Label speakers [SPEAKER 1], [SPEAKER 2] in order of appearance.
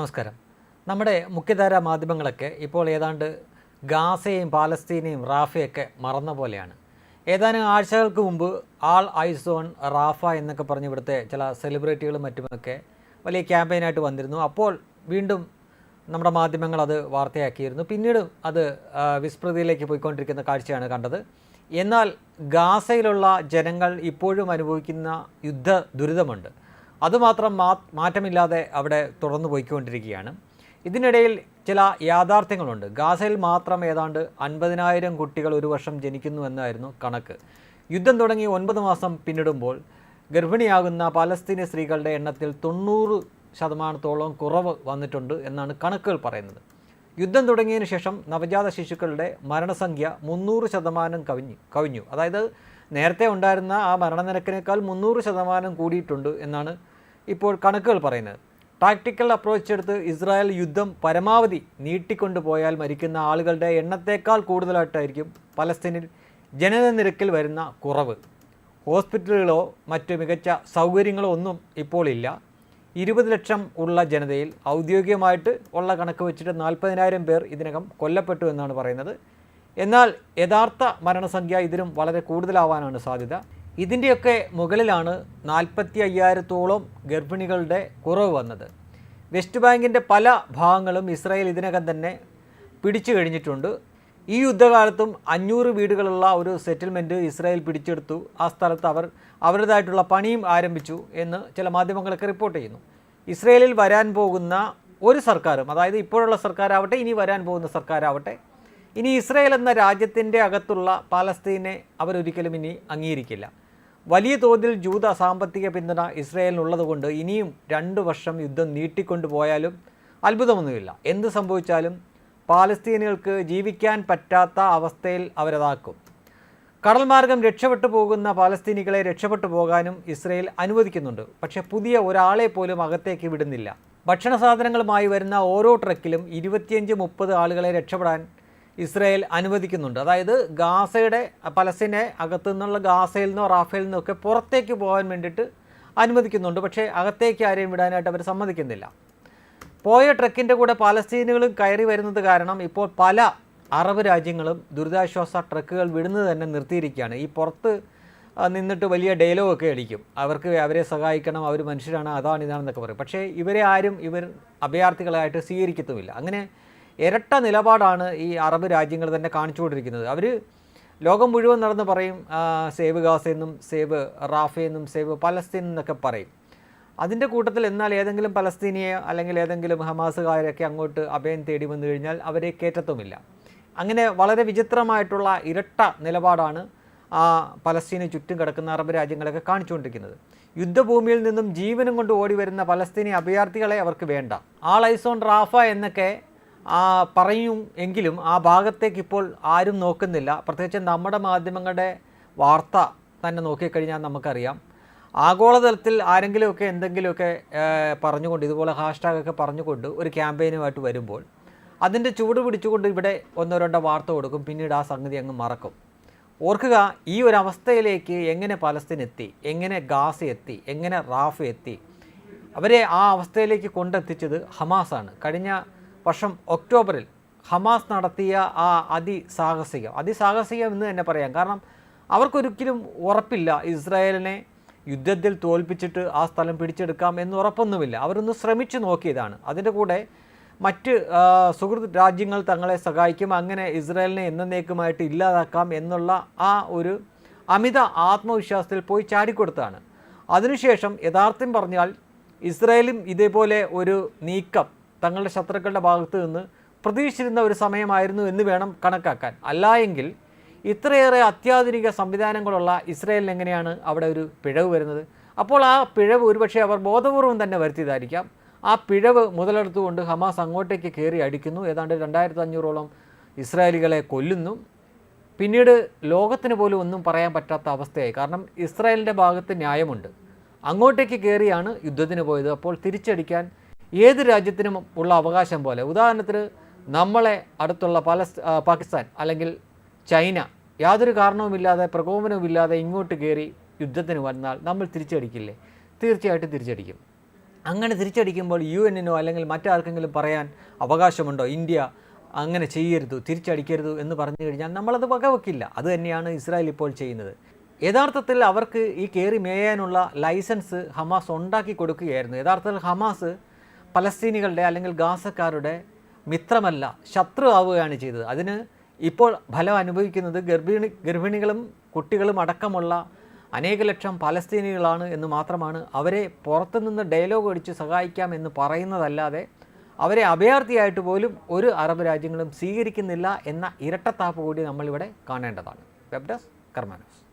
[SPEAKER 1] നമസ്കാരം. നമ്മുടെ മുഖ്യധാര മാധ്യമങ്ങളൊക്കെ ഇപ്പോൾ ഏതാണ്ട് ഗാസയും പാലസ്തീനയും റാഫയൊക്കെ മറന്ന പോലെയാണ്. ഏതാനും ആഴ്ചകൾക്ക് മുമ്പ് ആൾ ഐസോൺ റാഫ എന്നൊക്കെ പറഞ്ഞ് ഇവിടുത്തെ ചില സെലിബ്രിറ്റികളും മറ്റുമൊക്കെ വലിയ ക്യാമ്പയിനായിട്ട് വന്നിരുന്നു. അപ്പോൾ വീണ്ടും നമ്മുടെ മാധ്യമങ്ങൾ അത് വാർത്തയാക്കിയിരുന്നു. പിന്നീട് അത് വിസ്മൃതിയിലേക്ക് പോയിക്കൊണ്ടിരിക്കുന്ന കാഴ്ചയാണ് കണ്ടത്. എന്നാൽ ഗാസയിലുള്ള ജനങ്ങൾ ഇപ്പോഴും അനുഭവിക്കുന്ന യുദ്ധ ദുരിതമുണ്ട് അതുമാത്രം മാ മാറ്റമില്ലാതെ അവിടെ തുടർന്നു പോയിക്കൊണ്ടിരിക്കുകയാണ്. ഇതിനിടയിൽ ചില യാഥാർത്ഥ്യങ്ങളുണ്ട്. ഗാസയിൽ മാത്രം ഏതാണ്ട് അൻപതിനായിരം കുട്ടികൾ ഒരു വർഷം ജനിക്കുന്നു എന്നായിരുന്നു കണക്ക്. യുദ്ധം തുടങ്ങി ഒൻപത് മാസം പിന്നിടുമ്പോൾ ഗർഭിണിയാകുന്ന പാലസ്തീനി സ്ത്രീകളുടെ എണ്ണത്തിൽ തൊണ്ണൂറ് ശതമാനത്തോളം കുറവ് വന്നിട്ടുണ്ട് എന്നാണ് കണക്കുകൾ പറയുന്നത്. യുദ്ധം തുടങ്ങിയതിന് ശേഷം നവജാത ശിശുക്കളുടെ മരണസംഖ്യ മുന്നൂറ് ശതമാനം കവിഞ്ഞു കവിഞ്ഞു. അതായത് നേരത്തെ ഉണ്ടായിരുന്ന ആ മരണനിരക്കിനേക്കാൾ മുന്നൂറ് ശതമാനം കൂടിയിട്ടുണ്ട് എന്നാണ് ഇപ്പോൾ കണക്കുകൾ പറയുന്നത്. ടാക്ടിക്കൽ അപ്രോച്ച് എടുത്ത് ഇസ്രായേൽ യുദ്ധം പരമാവധി നീട്ടിക്കൊണ്ടുപോയാൽ മരിക്കുന്ന ആളുകളുടെ എണ്ണത്തേക്കാൾ കൂടുതലായിട്ടായിരിക്കും പലസ്തീനിൽ ജനനനിരക്കിൽ വരുന്ന കുറവ്. ഹോസ്പിറ്റലുകളോ മറ്റു മികച്ച സൗകര്യങ്ങളോ ഒന്നും ഇപ്പോൾ ഇല്ല. ഇരുപത് ലക്ഷം ഉള്ള ജനതയിൽ ഔദ്യോഗികമായിട്ട് ഉള്ള കണക്ക് വെച്ചിട്ട് നാൽപ്പതിനായിരം പേർ ഇതിനകം കൊല്ലപ്പെട്ടു എന്നാണ് പറയുന്നത്. എന്നാൽ യഥാർത്ഥ മരണസംഖ്യ ഇതിലും വളരെ കൂടുതലാവാനാണ് സാധ്യത. ഇതിന്റെയൊക്കെ മുകളിലാണ് നാൽപ്പത്തി അയ്യായിരത്തോളം ഗർഭിണികളുടെ കുറവ് വന്നത്. വെസ്റ്റ് ബാങ്കിന്റെ പല ഭാഗങ്ങളും ഇസ്രായേൽ ഇതിനകം തന്നെ പിടിച്ചു കഴിഞ്ഞിട്ടുണ്ട്. ഈ യുദ്ധകാലത്തും അഞ്ഞൂറ് വീടുകളുള്ള ഒരു സെറ്റിൽമെന്റ് ഇസ്രായേൽ പിടിച്ചെടുത്തു. ആ സ്ഥലത്ത് അവർ അവരുടേതായിട്ടുള്ള പണിയും ആരംഭിച്ചു എന്ന് ചില മാധ്യമങ്ങളൊക്കെ റിപ്പോർട്ട് ചെയ്യുന്നു. ഇസ്രയേലിൽ വരാൻ പോകുന്ന ഒരു സർക്കാരും അതായത് ഇപ്പോഴുള്ള സർക്കാരാവട്ടെ ഇനി വരാൻ പോകുന്ന സർക്കാരാവട്ടെ ഇനി ഇസ്രയേൽ എന്ന രാജ്യത്തിന്റെ അകത്തുള്ള പാലസ്തീനെ അവരൊരിക്കലും ഇനി അംഗീകരിക്കില്ല. വലിയ തോതിൽ ജൂത സാമ്പത്തിക പിന്തുണ ഇസ്രയേലിനുള്ളതുകൊണ്ട് ഇനിയും രണ്ട് വർഷം യുദ്ധം നീട്ടിക്കൊണ്ടുപോയാലും അത്ഭുതമൊന്നുമില്ല. എന്ത് സംഭവിച്ചാലും പാലസ്തീനികൾക്ക് ജീവിക്കാൻ പറ്റാത്ത അവസ്ഥയിൽ അവരതാക്കും. കടൽ മാർഗം രക്ഷപ്പെട്ടു പോകുന്ന പാലസ്തീനികളെ രക്ഷപ്പെട്ടു പോകാനും ഇസ്രയേൽ അനുവദിക്കുന്നുണ്ട്. പക്ഷേ പുതിയ ഒരാളെ പോലും അകത്തേക്ക് വിടുന്നില്ല. ഭക്ഷണ സാധനങ്ങളുമായി വരുന്ന ഓരോ ട്രക്കിലും ഇരുപത്തിയഞ്ച് മുപ്പത് ആളുകളെ രക്ഷപ്പെടാൻ ഇസ്രയേൽ അനുവദിക്കുന്നുണ്ട്. അതായത് ഗാസയുടെ പലസ്തീനെ അകത്തു നിന്നുള്ള ഗാസയിൽ നിന്നോ റാഫേലിൽ നിന്നോ ഒക്കെ പുറത്തേക്ക് പോകാൻ വേണ്ടിയിട്ട് അനുവദിക്കുന്നുണ്ട്. പക്ഷേ അകത്തേക്ക് ആരെയും വിടാനായിട്ട് അവർ സമ്മതിക്കുന്നില്ല. പോയ ട്രക്കിന്റെ കൂടെ പലസ്തീനുകളും കയറി വരുന്നത് കാരണം ഇപ്പോൾ പല അറബ് രാജ്യങ്ങളും ദുരിതാശ്വാസ ട്രക്കുകൾ വിടുന്നത് തന്നെ നിർത്തിയിരിക്കുകയാണ്. ഈ പുറത്ത് നിന്നിട്ട് വലിയ ഡയലോഗ് ഒക്കെ അടിക്കും. അവർക്ക് അവരെ സഹായിക്കണം അവർ മനുഷ്യരാണ് അതാണ് ഇതാണെന്നൊക്കെ പറയും. പക്ഷേ ഇവരെ ആരും ഇവർ അഭയാർത്ഥികളായിട്ട് സ്വീകരിക്കത്തുമില്ല. അങ്ങനെ ഇരട്ട നിലപാടാണ് ഈ അറബ് രാജ്യങ്ങൾ തന്നെ കാണിച്ചുകൊണ്ടിരിക്കുന്നത്. അവർ ലോകം മുഴുവൻ നടന്ന് പറയും സേവ് ഗാസ എന്നും സേവ് റാഫ എന്നും സേവ് പലസ്തീൻ എന്നൊക്കെ പറയും. അതിന്റെ കൂട്ടത്തിൽ എന്നാൽ ഏതെങ്കിലും പലസ്തീനിയെ അല്ലെങ്കിൽ ഏതെങ്കിലും ഹമാസുകാരൊക്കെ അങ്ങോട്ട് അഭയം തേടി വന്നു കഴിഞ്ഞാൽ അവരെ കയറ്റത്തുമില്ല. അങ്ങനെ വളരെ വിചിത്രമായിട്ടുള്ള ഇരട്ട നിലപാടാണ് ആ പലസ്തീന് ചുറ്റും കിടക്കുന്ന അറബ് രാജ്യങ്ങളൊക്കെ കാണിച്ചുകൊണ്ടിരിക്കുന്നത്. യുദ്ധഭൂമിയിൽ നിന്നും ജീവനും കൊണ്ട് ഓടി വരുന്ന പലസ്തീനി അഭയാർത്ഥികളെ അവർക്ക് വേണ്ട. ആൾ ഐസോൺ റാഫ എന്നൊക്കെ പറയും എങ്കിലും ആ ഭാഗത്തേക്ക് ഇപ്പോൾ ആരും നോക്കുന്നില്ല. പ്രത്യേകിച്ച് നമ്മുടെ മാധ്യമങ്ങളുടെ വാർത്ത തന്നെ നോക്കിക്കഴിഞ്ഞാൽ നമുക്കറിയാം. ആഗോളതലത്തിൽ ആരെങ്കിലുമൊക്കെ എന്തെങ്കിലുമൊക്കെ പറഞ്ഞുകൊണ്ട് ഇതുപോലെ ഹാഷ്ടാഗൊക്കെ പറഞ്ഞുകൊണ്ട് ഒരു ക്യാമ്പയിനുമായിട്ട് വരുമ്പോൾ അതിന്റെ ചൂട് പിടിച്ചുകൊണ്ട് ഇവിടെ ഒന്നോ രണ്ടോ വാർത്ത കൊടുക്കും. പിന്നീട് ആ സംഗതി അങ്ങ് മറക്കും. ഓർക്കുക ഈ ഒരു അവസ്ഥയിലേക്ക് എങ്ങനെ പലസ്തീൻ എത്തി? എങ്ങനെ ഗാസ എത്തി? എങ്ങനെ റാഫ് എത്തി? അവരെ ആ അവസ്ഥയിലേക്ക് കൊണ്ടെത്തിച്ചത് ഹമാസാണ്. കഴിഞ്ഞ വർഷം ഒക്ടോബറിൽ ഹമാസ് നടത്തിയ ആ അതിസാഹസികം. അതിസാഹസികം എന്ന് തന്നെ പറയാം. കാരണം അവർക്കൊരിക്കലും ഉറപ്പില്ല ഇസ്രായേലിനെ യുദ്ധത്തിൽ തോൽപ്പിച്ചിട്ട് ആ സ്ഥലം പിടിച്ചെടുക്കാം എന്ന് ഉറപ്പൊന്നുമില്ല. അവരൊന്ന് ശ്രമിച്ചു നോക്കിയതാണ്. അതിന്റെ കൂടെ മറ്റ് സുഹൃത്ത് രാജ്യങ്ങൾ തങ്ങളെ സഹായിക്കും. അങ്ങനെ ഇസ്രായേലിനെ എന്നേക്കുമായിട്ട് ഇല്ലാതാക്കാം എന്നുള്ള ആ ഒരു അമിത ആത്മവിശ്വാസത്തിൽ പോയി ചാടിക്കൊടുത്താണ് അതിനുശേഷം യഥാർത്ഥം പറഞ്ഞാൽ ഇസ്രായേലും ഇതേപോലെ ഒരു നീക്കം തങ്ങളുടെ ശത്രുക്കളുടെ ഭാഗത്തു നിന്ന് പ്രതീക്ഷിച്ചിരുന്ന ഒരു സമയമായിരുന്നു എന്ന് വേണം കണക്കാക്കാൻ. അല്ലായെങ്കിൽ ഇത്രയേറെ അത്യാധുനിക സംവിധാനങ്ങളുള്ള ഇസ്രയേലിന് എങ്ങനെയാണ് അവിടെ ഒരു പിഴവ് വരുന്നത്? അപ്പോൾ ആ പിഴവ് ഒരുപക്ഷെ അവർ ബോധപൂർവം തന്നെ വരുത്തിയതായിരിക്കാം. ആ പിഴവ് മുതലെടുത്തുകൊണ്ട് ഹമാസ് അങ്ങോട്ടേക്ക് കയറി അടിക്കുന്നു. ഏതാണ്ട് രണ്ടായിരത്തി അഞ്ഞൂറോളം ഇസ്രായേലികളെ കൊല്ലുന്നു. പിന്നീട് ലോകത്തിന് പോലും ഒന്നും പറയാൻ പറ്റാത്ത അവസ്ഥയായി. കാരണം ഇസ്രായേലിന്റെ ഭാഗത്ത് ന്യായമുണ്ട്. അങ്ങോട്ടേക്ക് കയറിയാണ് യുദ്ധത്തിന് പോയത്. അപ്പോൾ തിരിച്ചടിക്കാൻ ഏത് രാജ്യത്തിനും ഉള്ള അവകാശം പോലെ. ഉദാഹരണത്തിന് നമ്മളെ അടുത്തുള്ള പല പാകിസ്ഥാൻ അല്ലെങ്കിൽ ചൈന യാതൊരു കാരണവുമില്ലാതെ പ്രകോപനവുമില്ലാതെ ഇങ്ങോട്ട് കയറി യുദ്ധത്തിന് വന്നാൽ നമ്മൾ തിരിച്ചടിക്കില്ലേ? തീർച്ചയായിട്ടും തിരിച്ചടിക്കും. അങ്ങനെ തിരിച്ചടിക്കുമ്പോൾ യു എന്നിനോ അല്ലെങ്കിൽ മറ്റാർക്കെങ്കിലും പറയാൻ അവകാശമുണ്ടോ? ഇന്ത്യ അങ്ങനെ ചെയ്യരുത് തിരിച്ചടിക്കരുത് എന്ന് പറഞ്ഞു കഴിഞ്ഞാൽ നമ്മളത് വകവെക്കില്ല. അത് തന്നെയാണ് ഇസ്രായേൽ ഇപ്പോൾ ചെയ്യുന്നത്. യഥാർത്ഥത്തിൽ അവർക്ക് ഈ കയറി മേയാനുള്ള ലൈസൻസ് ഹമാസ് ഉണ്ടാക്കി കൊടുക്കുകയായിരുന്നു. യഥാർത്ഥത്തിൽ ഹമാസ് പലസ്തീനികളുടെ അല്ലെങ്കിൽ ഗാസക്കാരുടെ മിത്രമല്ല ശത്രു ആവുകയാണ് ചെയ്തത്. അതിന് ഇപ്പോൾ ഫലം അനുഭവിക്കുന്നത് ഗർഭിണി ഗർഭിണികളും കുട്ടികളും അടക്കമുള്ള അനേക ലക്ഷം പലസ്തീനികളാണ് എന്ന് മാത്രമാണ് അവരെ പുറത്തുനിന്ന് ഡയലോഗ് അടിച്ച് സഹായിക്കാം എന്ന് പറയുന്നതല്ലാതെ അവരെ അഭയാർത്ഥിയായിട്ട് പോലും ഒരു അറബ് രാജ്യങ്ങളും സ്വീകരിക്കുന്നില്ല എന്ന ഇരട്ടത്താപ്പ് കൂടി നമ്മളിവിടെ കാണേണ്ടതാണ്. Web desk കർമാനോസ്